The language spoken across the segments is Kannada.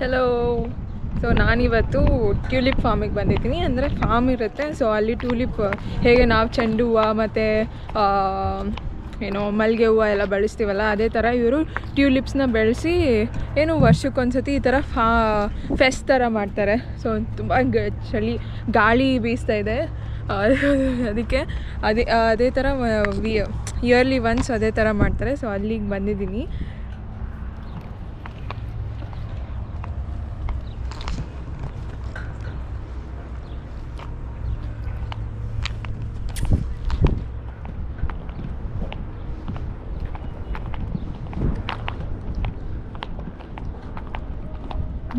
ಹಲೋ ಸೊ ನಾನಿವತ್ತು ಟ್ಯೂಲಿಪ್ ಫಾರ್ಮಿಗೆ ಬಂದಿದ್ದೀನಿ. ಅಂದರೆ ಫಾರ್ಮ್ ಇರುತ್ತೆ. ಸೊ ಅಲ್ಲಿ ಟ್ಯೂಲಿಪ್ ಹೇಗೆ ನಾವು ಚೆಂಡು ಹೂವು ಮತ್ತು ಏನು ಮಲ್ಲಿಗೆ ಹೂವು ಎಲ್ಲ ಬೆಳೆಸ್ತೀವಲ್ಲ, ಅದೇ ಥರ ಇವರು ಟ್ಯೂಲಿಪ್ಸ್ನ ಬೆಳೆಸಿ, ಏನು ವರ್ಷಕ್ಕೊಂದ್ಸತಿ ಈ ಥರ ಫಾ ಫೆಸ್ಟ್ ಥರ ಮಾಡ್ತಾರೆ. ಸೊ ತುಂಬ ಚಳಿ, ಗಾಳಿ ಬೀಸ್ತಾ ಇದೆ. ಅದಕ್ಕೆ ಅದೇ ಅದೇ ಥರ ಇಯರ್ಲಿ ಒನ್ಸ್ ಅದೇ ಥರ ಮಾಡ್ತಾರೆ. ಸೊ ಅಲ್ಲಿಗೆ ಬಂದಿದ್ದೀನಿ.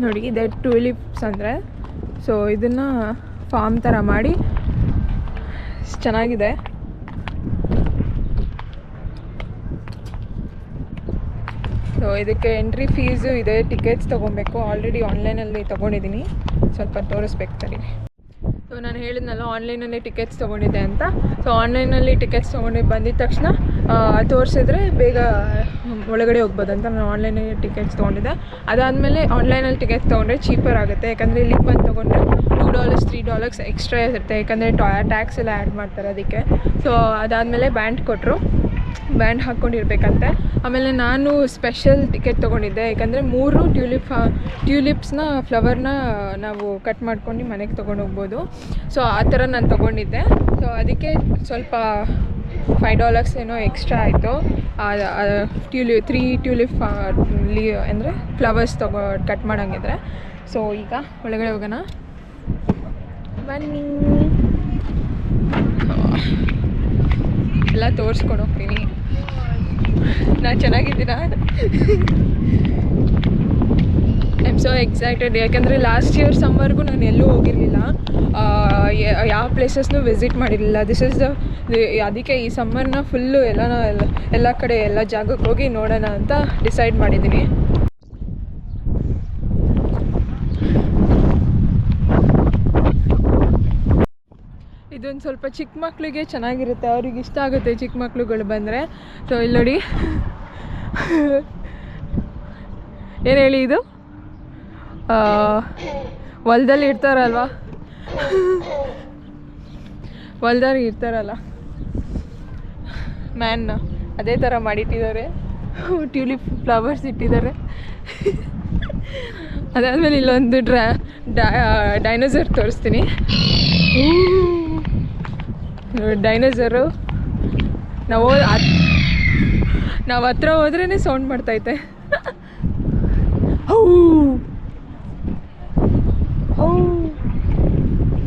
ನೋಡಿ, ಇದೆ ಟ್ಯೂಲಿಪ್ಸ್ ಅಂದರೆ. ಸೊ ಇದನ್ನು ಫಾರ್ಮ್ ಥರ ಮಾಡಿ ಚೆನ್ನಾಗಿದೆ. ಸೊ ಇದಕ್ಕೆ ಎಂಟ್ರಿ ಫೀಸು ಇದೆ ಟಿಕೆಟ್ಸ್ ತೊಗೊಬೇಕು. ಆಲ್ರೆಡಿ ಆನ್ಲೈನಲ್ಲಿ ತೊಗೊಂಡಿದ್ದೀನಿ ಸ್ವಲ್ಪ ತೋರಿಸ್ಬೇಕು ಸರಿ. ಸೊ ನಾನು ಹೇಳಿದ್ನಲ್ಲ ಆನ್ಲೈನಲ್ಲಿ ಟಿಕೆಟ್ಸ್ ತೊಗೊಂಡಿದ್ದೆ ಅಂತ. ಸೊ ಆನ್ಲೈನಲ್ಲಿ ಟಿಕೆಟ್ಸ್ ತೊಗೊಂಡು ಬಂದಿದ್ದ ತಕ್ಷಣ ತೋರಿಸಿದ್ರೆ ಬೇಗ ಒಳಗಡೆ ಹೋಗ್ಬೋದು ಅಂತ ನಾನು ಆನ್ಲೈನಲ್ಲಿ ಟಿಕೆಟ್ಸ್ ತೊಗೊಂಡಿದ್ದೆ. ಅದಾದಮೇಲೆ ಆನ್ಲೈನಲ್ಲಿ ಟಿಕೆಟ್ಸ್ ತೊಗೊಂಡ್ರೆ ಚೀಪರ್ ಆಗುತ್ತೆ. ಯಾಕಂದರೆ ಇಲ್ಲಿಗೆ ಬಂದು ತೊಗೊಂಡ್ರೆ two dollars three dollars extra ಇರುತ್ತೆ. ಯಾಕಂದರೆ ಟಾ ಟ್ಯಾಕ್ಸ್ ಎಲ್ಲ ಆ್ಯಡ್ ಮಾಡ್ತಾರೆ ಅದಕ್ಕೆ. ಸೊ ಅದಾದಮೇಲೆ ಬ್ಯಾಂಡ್ ಕೊಟ್ಟರು ಬ್ಯಾಂಡ್ ಹಾಕ್ಕೊಂಡಿರ್ಬೇಕಂತೆ ಆಮೇಲೆ ನಾನು ಸ್ಪೆಷಲ್ ಟಿಕೆಟ್ ತೊಗೊಂಡಿದ್ದೆ. ಯಾಕಂದರೆ ಮೂರು ಟ್ಯೂಲಿಪ್ ಟ್ಯೂಲಿಪ್ಸ್ನ ಫ್ಲವರ್ನ ನಾವು ಕಟ್ ಮಾಡ್ಕೊಂಡು ಮನೆಗೆ ತೊಗೊಂಡು ಹೋಗ್ಬೋದು. ಸೊ ಆ ಥರ ನಾನು ತೊಗೊಂಡಿದ್ದೆ. ಸೊ ಅದಕ್ಕೆ ಸ್ವಲ್ಪ ಫೈವ್ ಡಾಲರ್ಸ್ ಏನೋ ಎಕ್ಸ್ಟ್ರಾ ಆಯಿತು. ಟ್ಯೂಲಿ ತ್ರೀ ಟ್ಯೂಲಿಪ್ ಲೀ ಅಂದರೆ ಫ್ಲವರ್ಸ್ ತಗೋ ಕಟ್ ಮಾಡೋಂಗಿದ್ರೆ. ಸೊ ಈಗ ಒಳಗಡೆ ಹೋಗೋಣ. ಬನ್ನಿ. ಎಲ್ಲ ತೋರಿಸ್ಕೊಂಡು ಹೋಗ್ತೀನಿ ನಾನು ಚೆನ್ನಾಗಿದ್ದೀರಾ ಐ ಸೊ ಎಕ್ಸೈಟೆಡ್ ಯಾಕಂದರೆ ಲಾಸ್ಟ್ ಇಯರ್ ಸಮ್ಮರ್ಗೂ ನಾನು ಎಲ್ಲೂ ಹೋಗಿರಲಿಲ್ಲ. ಯಾವ ಪ್ಲೇಸಸ್ನೂ ವಿಸಿಟ್ ಮಾಡಿರಲಿಲ್ಲ. ದಿಸ್ ಇಸ್ ದ ಅದಕ್ಕೆ ಈ ಸಮ್ಮರ್ನ ಫುಲ್ಲು ಎಲ್ಲ ಎಲ್ಲ ಎಲ್ಲ ಕಡೆ ಎಲ್ಲ ಜಾಗಕ್ಕೆ ಹೋಗಿ ನೋಡೋಣ ಅಂತ ಡಿಸೈಡ್ ಮಾಡಿದ್ದೀನಿ. ಇದೊಂದು ಸ್ವಲ್ಪ ಚಿಕ್ಕ ಮಕ್ಕಳಿಗೆ ಚೆನ್ನಾಗಿರುತ್ತೆ. ಅವ್ರಿಗೆ ಇಷ್ಟ ಆಗುತ್ತೆ ಚಿಕ್ಕ ಮಕ್ಳುಗಳು ಬಂದರೆ. ಸೊ ಇಲ್ಲಿ ನೋಡಿ. ಏನು ಹೇಳಿ ಇದು? ಹೊಲ್ದಲ್ಲಿ ಇರ್ತಾರಲ್ವ ಹೊಲ್ದಲ್ಲಿ ಇರ್ತಾರಲ್ಲ ಮ್ಯಾನ್ ಅದೇ ಥರ ಮಾಡಿಟ್ಟಿದ್ದಾರೆ. ಟ್ಯೂಲಿಪ್ ಫ್ಲವರ್ಸ್ ಇಟ್ಟಿದ್ದಾರೆ. ಅದಾದಮೇಲೆ ಇಲ್ಲೊಂದು ಡ್ರಾ ಡೈನೋಸರ್ ತೋರಿಸ್ತೀನಿ. ಡೈನೋಸರು ನಾವು ನಾವು ಹತ್ರ ಹೋದ್ರೇ ಸೌಂಡ್ ಮಾಡ್ತೈತೆ ಹೌ!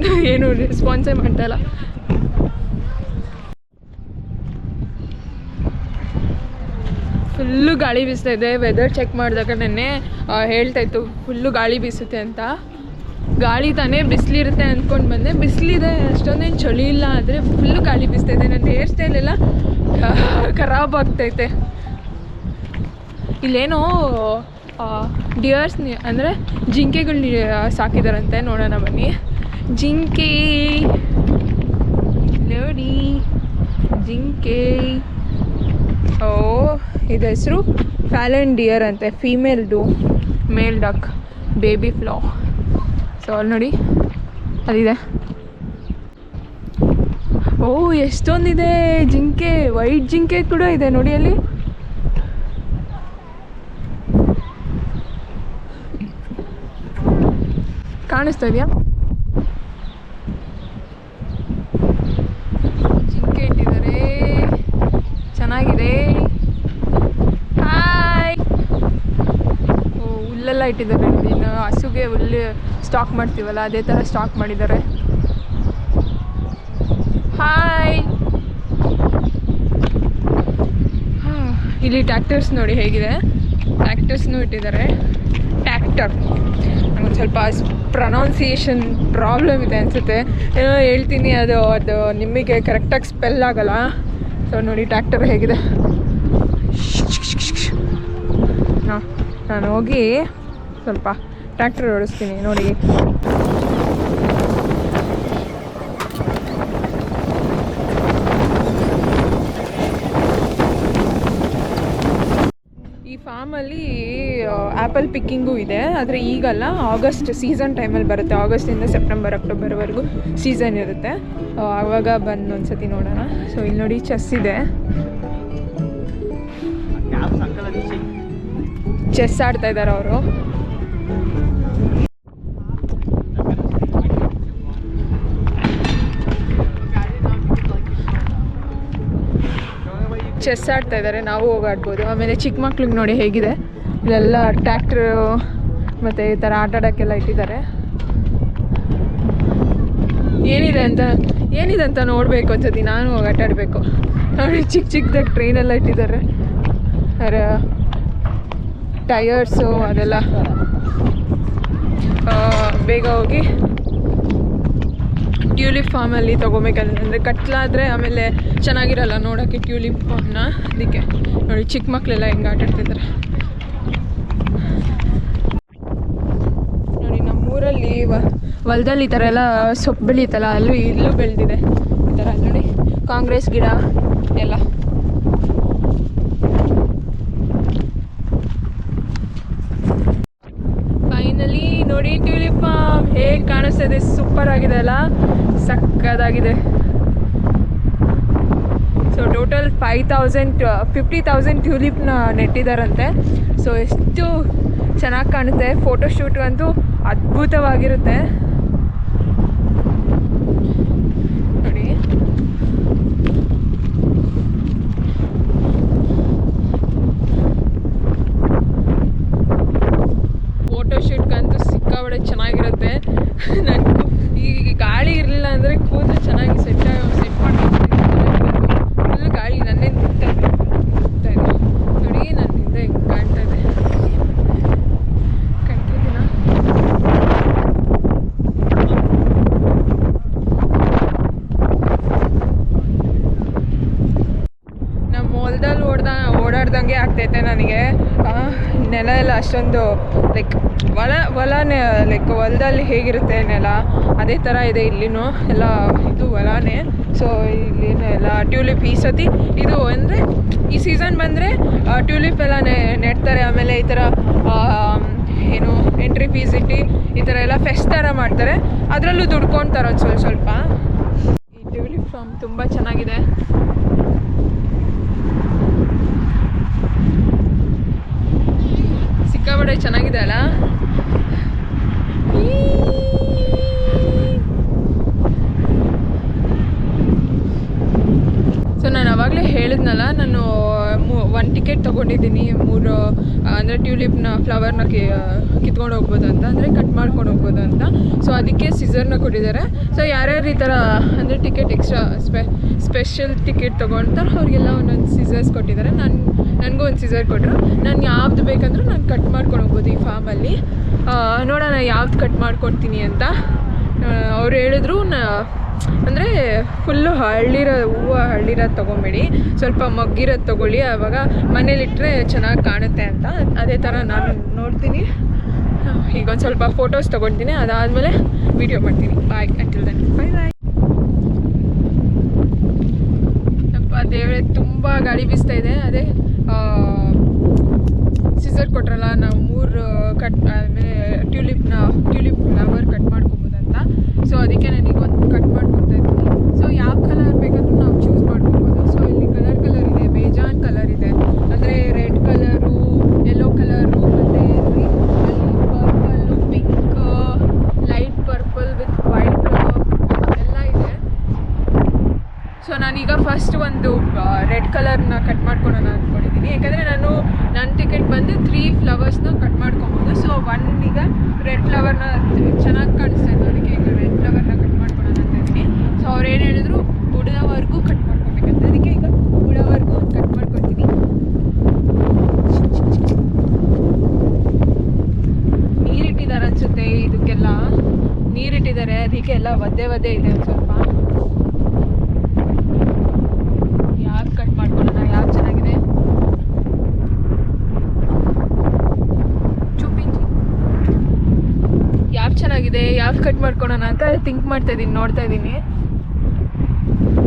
ಏನು ರೆಸ್ಪಾನ್ಸೇ ಮಾಡ್ತಾಯಿಲ್ಲ ಫುಲ್ಲು ಗಾಳಿ ಬೀಸ್ತಾ ಇದೆ. ವೆದರ್ ಚೆಕ್ ಮಾಡಿದಾಗ ನೆನ್ನೆ ಹೇಳ್ತಾ ಇತ್ತು ಫುಲ್ಲು ಗಾಳಿ ಬೀಸುತ್ತೆ ಅಂತ. ಗಾಳಿ ತಾನೇ ಬಿಸಿಲಿರುತ್ತೆ ಅಂದ್ಕೊಂಡು ಬಂದೆ. ಬಿಸಿಲಿದೆ, ಅಷ್ಟೊಂದೇನು ಚಳಿ ಇಲ್ಲ, ಆದರೆ ಫುಲ್ಲು ಗಾಳಿ ಬೀಸ್ತಾ ಇದೆ. ನನ್ನ ಹೇರ್ ಸ್ಟೈಲ್ ಎಲ್ಲ ಖರಾಬ್ ಆಗ್ತೈತೆ ಇಲ್ಲೇನೋ ಡಿಯರ್ಸ್ ಅಂದರೆ ಜಿಂಕೆಗಳನ್ನ ಸಾಕಿದಾರಂತೆ, ನೋಡೋಣ ಬನ್ನಿ. ಜಿಂಕೆ. ನೋಡಿ, ಜಿಂಕೆ. ಓ, ಇದು ಹೆಸರು ಫ್ಯಾಲನ್ ಡಿಯರ್ ಅಂತೆ ಫೀಮೇಲ್ದು ಮೇಲ್ ಡಕ್ ಬೇಬಿ ಫ್ಲಾ ಸೊ ಅಲ್ಲಿ ನೋಡಿ, ಅದಿದೆ. ಓ, ಎಷ್ಟೊಂದಿದೆ ಜಿಂಕೆ ವೈಟ್ ಜಿಂಕೆ ಕೂಡ ಇದೆ ನೋಡಿ ಅಲ್ಲಿ. ಕಾಣಿಸ್ತಾ ಇದೆಯಾ ಜಿಂಕೆ ಇಟ್ಟಿದ್ದಾರೆ ಚೆನ್ನಾಗಿದೆ ಹಾಯ್ ಓ ಹುಲ್ಲೆಲ್ಲ ಇಟ್ಟಿದ್ದಾರೆ. ಇನ್ನು ಹಸುಗೆ ಹುಲ್ಲು ಸ್ಟಾಕ್ ಮಾಡ್ತೀವಲ್ಲ, ಅದೇ ಥರ ಸ್ಟಾಕ್ ಮಾಡಿದ್ದಾರೆ. ಹಾಯ್ ಇಲ್ಲಿ ಟ್ಯಾಕ್ಟರ್ಸ್ ನೋಡಿ ಹೇಗಿದೆ. ಟ್ಯಾಕ್ಟರ್ಸ್ನೂ ಇಟ್ಟಿದ್ದಾರೆ. ಟ್ಯಾಕ್ಟರ್ ನಂಗೊಂದು ಸ್ವಲ್ಪ ಪ್ರೊನೌನ್ಸಿಯೇಷನ್ ಪ್ರಾಬ್ಲಮ್ ಇದೆ ಅನಿಸುತ್ತೆ. ಏನೋ ಹೇಳ್ತೀನಿ, ಅದು ಅದು ನಿಮಗೆ ಕರೆಕ್ಟಾಗಿ ಸ್ಪೆಲ್ ಆಗಲ್ಲ. ಸೊ ನೋಡಿ ಟ್ಯಾಕ್ಟರ್ ಹೇಗಿದೆ. ನಾನು ಹೋಗಿ ಸ್ವಲ್ಪ ಟ್ರ್ಯಾಕ್ಟರ್ ಓಡಿಸ್ತೀನಿ ನೋಡಿ. ಈ ಫಾರ್ಮಲ್ಲಿ ಆ್ಯಪಲ್ ಪಿಕ್ಕಿಂಗು ಇದೆ ಆದರೆ ಈಗಲ್ಲ ಆಗಸ್ಟ್ ಸೀಸನ್ ಟೈಮಲ್ಲಿ ಬರುತ್ತೆ. ಆಗಸ್ಟಿಂದ ಸೆಪ್ಟೆಂಬರ್ ಅಕ್ಟೋಬರ್ವರೆಗೂ ಸೀಸನ್ ಇರುತ್ತೆ. ಆವಾಗ ಬಂದು ಒಂದ್ಸತಿ ನೋಡೋಣ. ಸೊ ಇಲ್ಲಿ ನೋಡಿ ಚೆಸ್ ಇದೆ. ಚೆಸ್ ಆಡ್ತಾ ಇದ್ದಾರೆ ಅವರು. ಚೆಸ್ ಆಡ್ತಾ ಇದ್ದಾರೆ ನಾವು ಹೋಗಿ ಆಡ್ಬೋದು. ಆಮೇಲೆ ಚಿಕ್ಕ ಮಕ್ಳಿಗೆ ನೋಡಿ ಹೇಗಿದೆ. ಇಲ್ಲೆಲ್ಲ ಟ್ರ್ಯಾಕ್ಟ್ರು ಮತ್ತು ಈ ಥರ ಆಟ ಆಡೋಕ್ಕೆಲ್ಲ ಇಟ್ಟಿದ್ದಾರೆ. ಏನಿದೆ ಅಂತ ಏನಿದೆ ಅಂತ ನೋಡಬೇಕು ಒಂದ್ಸತಿ ನಾನು ಹೋಗಿ ಆಟ ಆಡಬೇಕು. ನೋಡಿ, ಚಿಕ್ಕ ಚಿಕ್ಕದಾಗಿ ಟ್ರೈನೆಲ್ಲ ಇಟ್ಟಿದ್ದಾರೆ. ಅದರ ಟಯರ್ಸು ಅದೆಲ್ಲ. ಬೇಗ ಹೋಗಿ ಟ್ಯೂಲಿಪ್ ಫಾರ್ಮಲ್ಲಿ ಅಂದರೆ ಕತ್ಲಾದರೆ ಆಮೇಲೆ ಚೆನ್ನಾಗಿರಲ್ಲ ನೋಡೋಕ್ಕೆ ಟ್ಯೂಲಿಪ್ ಫಾರ್ಮ್ನ ಅದಕ್ಕೆ ನೋಡಿ ಚಿಕ್ಕ ಮಕ್ಕಳೆಲ್ಲ ಹೆಂಗೆ ಆಟಾಡ್ತಿದ್ದಾರೆ ನೋಡಿ ನಮ್ಮೂರಲ್ಲಿ ಹೊಲ್ದಲ್ಲಿ ಈ ಥರ ಎಲ್ಲ ಸೊಪ್ಪು ಬೆಳೀತಲ್ಲ, ಅಲ್ಲೂ ಇಲ್ಲೂ ಬೆಳೆದಿದೆ. ಈ ಥರ ನೋಡಿ ಕಾಂಗ್ರೆಸ್ ಗಿಡ ಎಲ್ಲ ಫೈನಲಿ ನೋಡಿ ಟ್ಯೂಲಿಪ್ ಫಾರ್ಮ್ ಹೇಗೆ ಕಾಣಿಸ್ತಾ ಇದೆ ಸೂಪರ್ ಆಗಿದೆ ಅಲ್ಲ? ಸಕ್ಕದಾಗಿದೆ. So total five thousand fifty thousand ಟ್ಯೂಲಿಪ್ನ ನೆಟ್ಟಿದ್ದಾರಂತೆ ಸೊ ಎಷ್ಟು ಚೆನ್ನಾಗಿ ಕಾಣುತ್ತೆ. ಫೋಟೋಶೂಟ್ ಅಂತೂ ಅದ್ಭುತವಾಗಿರುತ್ತೆ ನೋಡಿ ಫೋಟೋಶೂಟ್ಗಂತೂ ಸಿಕ್ಕಾಬಡೆ ಚೆನ್ನಾಗಿರುತ್ತೆ ನನಗೂ ಈ ಗಾಳಿ ಇರಲಿಲ್ಲ ಅಂದರೆ ಕೂದಲು ಚೆನ್ನಾಗಿ ಸೆಟ್ ಸೆಟ್ ಮಾಡ್ಕೊಂಡು ಫುಲ್ ಗಾಳಿ ನನ್ನೇ ನಿಂತಾ ಇದೆ ನಿಂತಾ ಇದೆ ನೋಡಿ ನನ್ನಿಂದ ಹಿಂಗೆ ಕಾಣ್ತಾ ಇದೆ ಕಾಣ್ತಿದ್ದೀನಾ ನಮ್ಮ ಹೊಲ್ದಲ್ಲಿ ಓಡ್ದ ಆಗ್ತೈತೆ ನನಗೆ. ನೆಲ ಎಲ್ಲ ಅಷ್ಟೊಂದು ಲೈಕ್ ಹೊಲ ಹೊಲನೇ ಲೈಕ್ ಹೊಲದಲ್ಲಿ ಹೇಗಿರುತ್ತೆ ನೆಲ, ಅದೇ ಥರ ಇದೆ ಇಲ್ಲಿನೂ. ಎಲ್ಲ ಇದು ಹೊಲನೇ. ಸೊ ಇಲ್ಲಿನೂ ಎಲ್ಲ ಟ್ಯೂಲಿಪ್ ಈ ಸತಿ, ಇದು ಅಂದರೆ, ಈ ಸೀಸನ್ ಬಂದರೆ ಟ್ಯೂಲಿಪ್ ಎಲ್ಲ ನೆಡ್ತಾರೆ. ಆಮೇಲೆ ಈ ಥರ ಏನು ಎಂಟ್ರಿ ಫೀಸ್ ಇಟ್ಟು, ಈ ಥರ ಎಲ್ಲ ಫೆಸ್ಟ್ ಥರ ಮಾಡ್ತಾರೆ. ಅದರಲ್ಲೂ ದುಡ್ಕೊತಾರೆ ಒಂದು ಸ್ವಲ್ಪ ಸ್ವಲ್ಪ. ಈ ಟ್ಯೂಲಿಪ್ ಫಾರ್ಮ್ ತುಂಬ ಚೆನ್ನಾಗಿದೆ ಸಿಕ್ಕಾಪಟ್ಟೆ ಚೆನ್ನಾಗಿದೆ ಅಲ್ಲ ಸೊ ನಾನು ಆವಾಗಲೇ ಹೇಳಿದ್ನಲ್ಲ, ನಾನು ಒನ್ ಟಿಕೆಟ್ ತೊಗೊಂಡಿದ್ದೀನಿ, ಮೂರು ಅಂದರೆ ಟ್ಯೂಲಿಪ್ನ ಫ್ಲವರ್ನ ಕಿ ಕಿತ್ಕೊಂಡು ಹೋಗ್ಬೋದು ಅಂತ, ಅಂದರೆ ಕಟ್ ಮಾಡ್ಕೊಂಡು ಹೋಗ್ಬೋದು ಅಂತ. ಸೊ ಅದಕ್ಕೆ ಸಿಸರ್ನ ಕೊಟ್ಟಿದ್ದಾರೆ. ಸೊ ಯಾರ್ಯಾರು ಈ ಥರ ಅಂದರೆ ಟಿಕೆಟ್ ಎಕ್ಸ್ಟ್ರಾ ಸ್ಪೆ ಸ್ಪೆಷಲ್ ಟಿಕೆಟ್ ತೊಗೊಳ್ತಾರೆ ಅವ್ರಿಗೆಲ್ಲ ಒಂದೊಂದು ಸಿಸರ್ಸ್ ಕೊಟ್ಟಿದ್ದಾರೆ. ನಾನು, ನನಗೂ ಒಂದು ಸಿಸರ್ ಕೊಟ್ಟರು ನಾನು ಯಾವ್ದು ಬೇಕಂದ್ರೂ ನಾನು ಕಟ್ ಮಾಡ್ಕೊಂಡು ಹೋಗ್ಬೋದು ಈ ಫಾರ್ಮಲ್ಲಿ ನೋಡೋಣ ಯಾವ್ದು ಕಟ್ ಮಾಡ್ಕೊಡ್ತೀನಿ ಅಂತ. ಅವ್ರು ಹೇಳಿದ್ರು, ನಾ ಅಂದರೆ ಫುಲ್ಲು ಹಳ್ಳಿರೋ ಹೂವು ಹಳ್ಳಿರೋದು ತೊಗೊಂಬೇಡಿ. ಸ್ವಲ್ಪ ಮಗ್ಗಿರೋದು ತೊಗೊಳ್ಳಿ. ಆವಾಗ ಮನೇಲಿಟ್ಟರೆ ಚೆನ್ನಾಗಿ ಕಾಣುತ್ತೆ ಅಂತ. ಅದೇ ಥರ ನಾನು ನೋಡ್ತೀನಿ. ಈಗ ಒಂದು ಸ್ವಲ್ಪ ಫೋಟೋಸ್ ತೊಗೊಳ್ತೀನಿ ಅದಾದಮೇಲೆ ವಿಡಿಯೋ ಮಾಡ್ತೀನಿ. ಬಾಯ್ ಅಂಟಿಲ್ ದನ್ ಬಾಯ್ ಬಾಯ್ ಅಪ್ಪ ದೇವರೇ, ತುಂಬ ಗಾಳಿ ಬೀಸ್ತಾ ಇದೆ. ಅದೇ ಸಿಸರ್ ಕೊಟ್ರಲ್ಲ, ನಾವು ಮೂರು ಕಟ್ ಆಮೇಲೆ ಟ್ಯೂಲಿಪ್ನ ಟ್ಯೂಲಿಪ್ ಫ್ಲವರ್ ಕಟ್ ಮಾಡ್ಕೊಬೋದಂತ ಸೊ ಅದಕ್ಕೆ ನನಗೆ ಒಂದು ಕಟ್ ಮಾಡ್ಕೊತಾ ಇದ್ದೀನಿ ಸೊ ಯಾವ ಕಲರ್ ಬೇಕಂದ್ರೂ ನಾವು ಚೂಸ್ ಮಾಡ್ಕೊಬೋದು ಸೊ ಇಲ್ಲಿ ಕಲರ್ ಕಲರ್ ಇದೆ ಬೇಜಾನ್ ಕಲರ್ ಇದೆ ಅಂದರೆ ರೆಡ್ ಕಲರು ಯೆಲ್ಲೋ ಕಲರು ಮತ್ತು ಅಲ್ಲಿ purple pink light purple with white ಎಲ್ಲ ಇದೆ ಸೊ ನಾನೀಗ ಫಸ್ಟ್ ಒಂದು ರೆಡ್ ಕಲರ್ನ ಕಟ್ ಮಾಡ್ಕೊಳೋಣ ಅಂದ್ಕೊಂಡಿದ್ದೀನಿ ಯಾಕಂದರೆ ನಾನು ನನ್ನ ಟಿಕೆಟ್ ಬಂದು ತ್ರೀ ಫ್ಲವರ್ಸ್ನ ಕಟ್ ಮಾಡ್ಕೊಬೋದು ಸೊ ಒನ್ ಈಗ ರೆಡ್ ಫ್ಲವರ್ನ ಚೆನ್ನಾಗಿ ಕಾಣಿಸ್ತಾ ಇತ್ತು ಅದಕ್ಕೆ ಈಗ ರೆಡ್ ಫ್ಲವರ್ನ ಕಟ್ ಮಾಡ್ಕೊಳ್ಳೋಣ ಅಂತ ಇದ್ದೀನಿ. ಸೊ ಅವ್ರು ಏನು ಹೇಳಿದ್ರು? ಬುಡದವರೆಗೂ ಕಟ್ ಮಾಡ್ಕೊಬೇಕಂತ. ಅದಕ್ಕೆ ಈಗ ಬುಡವರೆಗೂ ಕಟ್ ಮಾಡ್ಕೊತೀನಿ ನೀರಿಟ್ಟಿದ್ದಾರೆ ಅನ್ಸುತ್ತೆ ಇದಕ್ಕೆಲ್ಲ. ನೀರಿಟ್ಟಿದ್ದಾರೆ. ಅದಕ್ಕೆ ಎಲ್ಲ ಒದ್ದೆ ಒದ್ದೆ ಇದೆ. ಚೆನ್ನಾಗಿದೆ, ಯಾವ್ದು ಕಟ್ ಮಾಡ್ಕೊಳೋಣ ಅಂತ ಥಿಂಕ್ ಮಾಡ್ತಾ ಇದ್ದೀನಿ ನೋಡ್ತಾ ಇದ್ದೀನಿ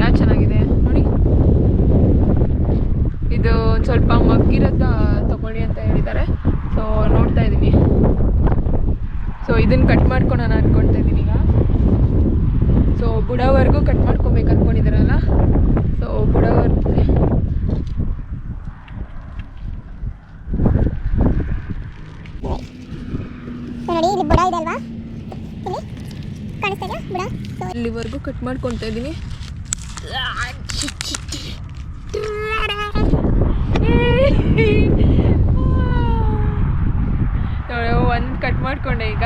ಯಾವ್ದು ಚೆನ್ನಾಗಿದೆ? ನೋಡಿ. ಇದು ಒಂದು ಸ್ವಲ್ಪ ಮಗ್ಗಿರೋದ ತಗೊಳ್ಳಿ ಅಂತ ಹೇಳಿದ್ದಾರೆ. ಸೊ ನೋಡ್ತಾ ಇದ್ದೀನಿ ಸೊ ಇದನ್ನು ಕಟ್ ಮಾಡ್ಕೊಳೋಣ ಅಂದ್ಕೊಳ್ತಾ ಇದ್ದೀನಿ ಈಗ. ಸೊ ಬುಡವರೆಗೂ ಕಟ್ ಮಾಡ್ಕೊಬೇಕು ಅಂದ್ಕೊಂಡಿದ್ದಾರಲ್ಲ ಸೊ ಬುಡವರ್ಗೆ ಇಲ್ಲಿವರೆಗೂ ಕಟ್ ಮಾಡ್ಕೊತಾ ಇದ್ದೀನಿ. ಒಂದು ಕಟ್ ಮಾಡ್ಕೊಂಡೆ ಈಗ.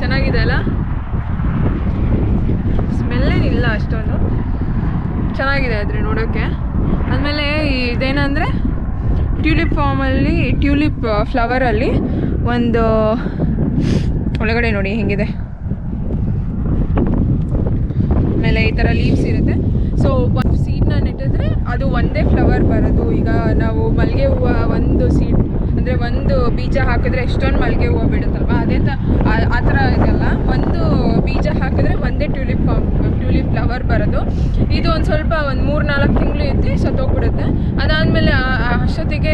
ಚೆನ್ನಾಗಿದೆ ಅಲ್ಲ? ಸ್ಮೆಲ್ಲೇನಿಲ್ಲ ಅಷ್ಟೊಂದು. ಚೆನ್ನಾಗಿದೆ ಆದರೆ ನೋಡೋಕ್ಕೆ ಆದಮೇಲೆ ಇದೇನಂದರೆ ಟ್ಯೂಲಿಪ್ ಫಾರ್ಮಲ್ಲಿ, ಟ್ಯೂಲಿಪ್ ಫ್ಲವರಲ್ಲಿ ಒಂದು ಒಳಗಡೆ ನೋಡಿ ಹೆಂಗಿದೆ ಆಮೇಲೆ ಈ ಥರ ಲೀವ್ಸ್ ಇರುತ್ತೆ. ಸೊ ಒಂದು ಸೀಡ್ನ ನೆಟ್ಟಿದ್ರೆ ಅದು ಒಂದೇ ಫ್ಲವರ್ ಬರೋದು. ಈಗ ನಾವು ಮಲ್ಲಿಗೆ ಹೂವು ಒಂದು ಸೀಡ್ ಅಂದರೆ ಒಂದು ಬೀಜ ಹಾಕಿದ್ರೆ ಎಷ್ಟೊಂದು ಮಲ್ಲಿಗೆ ಹೂವು ಬಿಡುತ್ತಲ್ವ? ಅದೇ ತ ಆ- ಥರ ಇದೆಲ್ಲ. ಒಂದು ಬೀಜ ಹಾಕಿದ್ರೆ ಒಂದೇ ಟ್ಯೂಲಿಪ್ ಟ್ಯೂಲಿಪ್ ಫ್ಲವರ್ ಬರೋದು. ಇದು ಒಂದು ಸ್ವಲ್ಪ ಒಂದು ಮೂರು ನಾಲ್ಕು ತಿಂಗಳು ಇದ್ದು ಸತ್ತೋಗ್ಬಿಡುತ್ತೆ. ಅದಾದಮೇಲೆ ಅಷ್ಟೊತ್ತಿಗೆ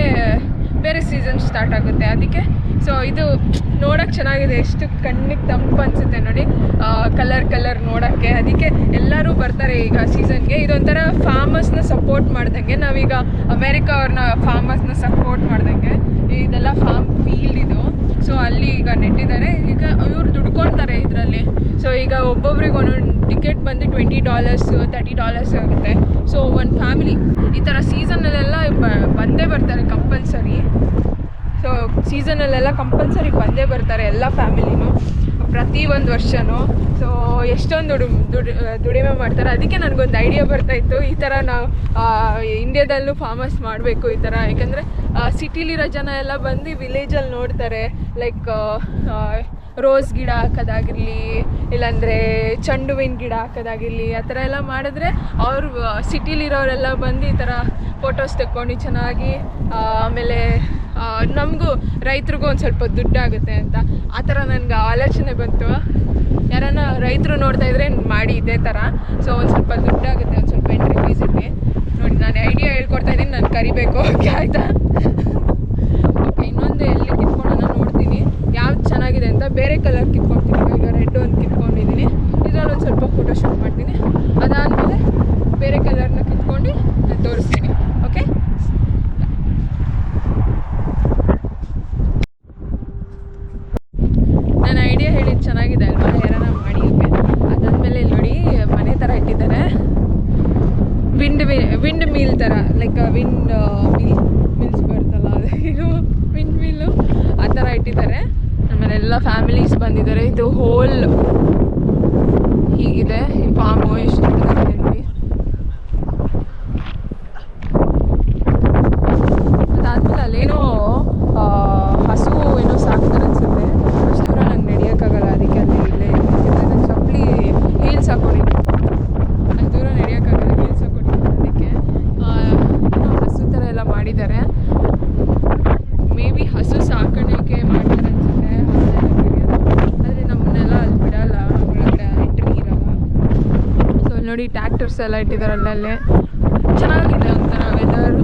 ಬೇರೆ ಸೀಸನ್ ಸ್ಟಾರ್ಟ್ ಆಗುತ್ತೆ ಅದಕ್ಕೆ. ಸೊ ಇದು ನೋಡೋಕ್ಕೆ ಚೆನ್ನಾಗಿದೆ. ಎಷ್ಟು ಕಣ್ಣಿಗೆ ತಂಪು ಅನಿಸುತ್ತೆ ನೋಡಿ. ಕಲರ್ ಕಲರ್ ನೋಡೋಕ್ಕೆ. ಅದಕ್ಕೆ ಎಲ್ಲರೂ ಬರ್ತಾರೆ ಈಗ ಸೀಸನ್ಗೆ ಇದೊಂಥರ ಫಾರ್ಮರ್ಸ್ನ ಸಪೋರ್ಟ್ ಮಾಡ್ದಂಗೆ. ನಾವೀಗ ಅಮೇರಿಕಾ ಅವ್ರನ್ನ ಫಾರ್ಮರ್ಸ್ನ ಸಪೋರ್ಟ್ ಮಾಡ್ದಂಗೆ. ಇದೆಲ್ಲ ಫಾರ್ಮ್ ಫೀಲ್ಡ್ ಇದು. ಸೊ ಅಲ್ಲಿ ಈಗ ನೆಟ್ಟಿದ್ದಾರೆ. ಈಗ ಇವ್ರು ದುಡ್ಕೊಳ್ತಾರೆ ಇದರಲ್ಲಿ. ಸೊ ಈಗ ಒಬ್ಬೊಬ್ರಿಗೆ ಒಂದೊಂದು ಟಿಕೆಟ್ ಬಂದು ಟ್ವೆಂಟಿ ಡಾಲರ್ಸ್ ತರ್ಟಿ ಡಾಲರ್ಸ್ ಆಗುತ್ತೆ. ಸೊ ಒಂದು ಫ್ಯಾಮಿಲಿ ಈ ಥರ ಸೀಸನಲ್ಲೆಲ್ಲ ಬಂದೇ ಬರ್ತಾರೆ ಕಂಪಲ್ಸರಿ ಸೊ ಸೀಸನಲ್ಲೆಲ್ಲ ಕಂಪಲ್ಸರಿ ಬಂದೇ ಬರ್ತಾರೆ ಎಲ್ಲ ಫ್ಯಾಮಿಲಿನೂ ಪ್ರತಿ ಒಂದು ವರ್ಷನೂ. ಸೊ ಎಷ್ಟೊಂದು ದುಡಿ ದುಡಿ, ದುಡಿಮೆ ಮಾಡ್ತಾರೆ. ಅದಕ್ಕೆ ನನಗೊಂದು ಐಡಿಯಾ ಬರ್ತಾಯಿತ್ತು ಈ ಥರ ನಾವು ಇಂಡ್ಯಾದಲ್ಲೂ ಫಾರ್ಮರ್ಸ್ ಮಾಡಬೇಕು ಈ ಥರ ಯಾಕಂದರೆ ಸಿಟಿಲಿರೋ ಜನ ಎಲ್ಲ ಬಂದು ವಿಲೇಜಲ್ಲಿ ನೋಡ್ತಾರೆ. ಲೈಕ್ ರೋಸ್ ಗಿಡ ಹಾಕೋದಾಗಿರಲಿ, ಇಲ್ಲಾಂದರೆ ಚೆಂಡು ಹೂವಿನ ಗಿಡ ಹಾಕೋದಾಗಿರಲಿ, ಆ ಥರ ಎಲ್ಲ ಮಾಡಿದ್ರೆ ಅವರು ಸಿಟಿಲಿರೋರೆಲ್ಲ ಬಂದು ಈ ಥರ ಫೋಟೋಸ್ ತೆಕ್ಕೊಂಡು ಚೆನ್ನಾಗಿ ಆಮೇಲೆ ನಮಗೂ ರೈತರಿಗೂ ಒಂದು ಸ್ವಲ್ಪ ದುಡ್ಡಾಗುತ್ತೆ ಅಂತ. ಆ ಥರ ನನಗೆ ಆಲೋಚನೆ ಬಂತು. ಯಾರನ್ನ ರೈತರು ನೋಡ್ತಾ ಇದ್ರೆ ಮಾಡಿ ಇದೇ ಥರ. ಸೊ ಒಂದು ಸ್ವಲ್ಪ ದುಡ್ಡಾಗುತ್ತೆ, ಒಂದು ಸ್ವಲ್ಪ ಎಂಟ್ರಿ ಫೀಸ್ ನೋಡಿ, ನಾನು ಐಡಿಯಾ ಹೇಳ್ಕೊಡ್ತಾ ಇದ್ದೀನಿ, ನಾನು ಕರಿಬೇಕು. ಓಕೆ, ಆಯಿತಾ ಓಕೆ ಇನ್ನೊಂದು ಎಲ್ಲಿ ಕಿತ್ಕೊಳ್ಳೋಣ ನೋಡ್ತೀನಿ ಯಾವ್ದು ಚೆನ್ನಾಗಿದೆ ಅಂತ ಬೇರೆ ಕಲರ್ ಕಿತ್ಕೊಳ್ತೀನಿ ಈಗ ರೆಡ್ ಒಂದು ಕಿತ್ಕೊಂಡಿದ್ದೀನಿ. ಇದರಲ್ಲಿ ಒಂದು ಸ್ವಲ್ಪ ಫೋಟೋ ಶೂಟ್ ಮಾಡ್ತೀನಿ. ಅದಾದಮೇಲೆ ಬೇರೆ ಕಲರ್ನ ಕಿತ್ಕೊಂಡು ನಾನು ತೋರಿಸ್ತೀನಿ ಓಕೆ ನಾನು ಐಡಿಯಾ ಹೇಳಿದ್ದು ಚೆನ್ನಾಗಿದೆ ಅಲ್ವಾ ಯಾರನ್ನ ಮಾಡಿ ಅದಾದಮೇಲೆ ನೋಡಿ ಮನೆ ಥರ ಇಟ್ಟಿದ್ದಾರೆ ವಿಂಡ್ ವಿಂಡ್ ಮೀಲ್ ಥರ ಲೈಕ್ ವಿಂಡ್ ಮಿಲ್ ಮಿಲ್ಸ್ ಬರುತ್ತಲ್ಲ ಅದು ವಿಂಡ್ ಮಿಲ್ಲು ಆ ಥರ ಇಟ್ಟಿದ್ದಾರೆ ಆಮೇಲೆ ಎಲ್ಲ ಫ್ಯಾಮಿಲೀಸ್ ಬಂದಿದ್ದಾರೆ ಇದು ಹೋಲ್ ಹೀಗಿದೆ ಈ ಫಾರ್ಮು ಎಷ್ಟು ದೊಡ್ಡದಾಗಿದೆ ನೋಡಿ ಅದಾದ್ಮೇಲೆ ಅಲ್ಲೇನೋ ಆ, ಹಸು ಏನೋ ಸಾಕ್ತಾರೆ ಅನ್ಸುತ್ತೆ ಅಷ್ಟು ದೂರ ನಂಗೆ ನಡೆಯೋಕ್ಕಾಗಲ್ಲ ಅದಕ್ಕೆ ಅಲ್ಲಿ ಇಲ್ಲೇ ನಂಗೆ ಚಪ್ಪಲಿ ಹೀಲ್ಸ್ ಹಾಕೊಂಡಿದ್ದೆ ಅಷ್ಟು ದೂರ ನಡೆಯೋಕ್ಕಾಗಲ್ಲ ಹೀಲ್ಸ್ ಹಾಕೊಂಡಿದ್ದೆ ಅದಕ್ಕೆ ಆ, ಏನೋ ಹಸು ಥರ ಎಲ್ಲ ಮಾಡಿದ್ದಾರೆ ಮೇ ಬಿ ಹಸು ಸಾಕಾಣಿಕೆ ಮಾಡ್ತಾರೆ ಅನ್ಸುತ್ತೆ ಆದರೆ ನಮ್ಮನ್ನೆಲ್ಲ ಅಲ್ಲಿ ಬಿಡಲ್ಲ ಒಳಗಡೆ ಎಂಟ್ರಿ ಇರಲ್ಲ ಸೊ ನೋಡಿ ಟ್ಯಾಕ್ಟರ್ಸ್ ಎಲ್ಲ ಇಟ್ಟಿದ್ದಾರೆ ಅಲ್ಲಲ್ಲೇ. ಚೆನ್ನಾಗಿದೆ ಒಂಥರ ವೆದರ್